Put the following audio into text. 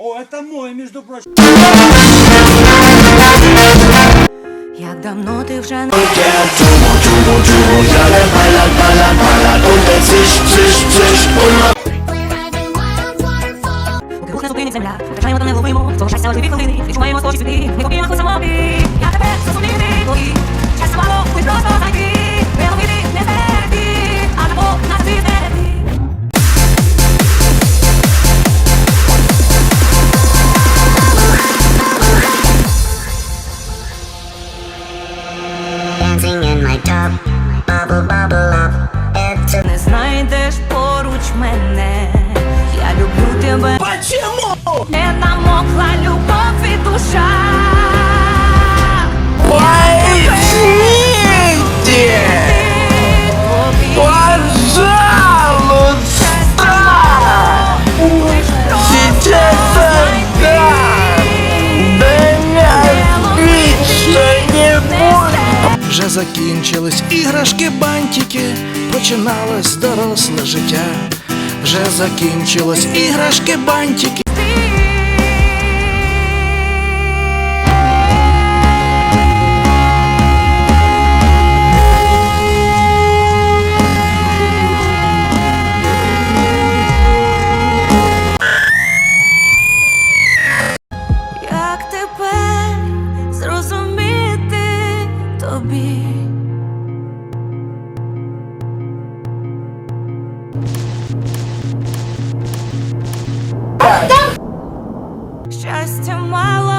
Это мой, между прочим. Як давно ти вже не Поки рух не зупинить земля, втрачаємо та не вловимо Цього щастя важливі хвилини, відчуваємо схожі Dancing in my tub. Вже закінчились іграшки бантики, починалось доросле життя. Вже закінчилось іграшки бантики. Just in my way.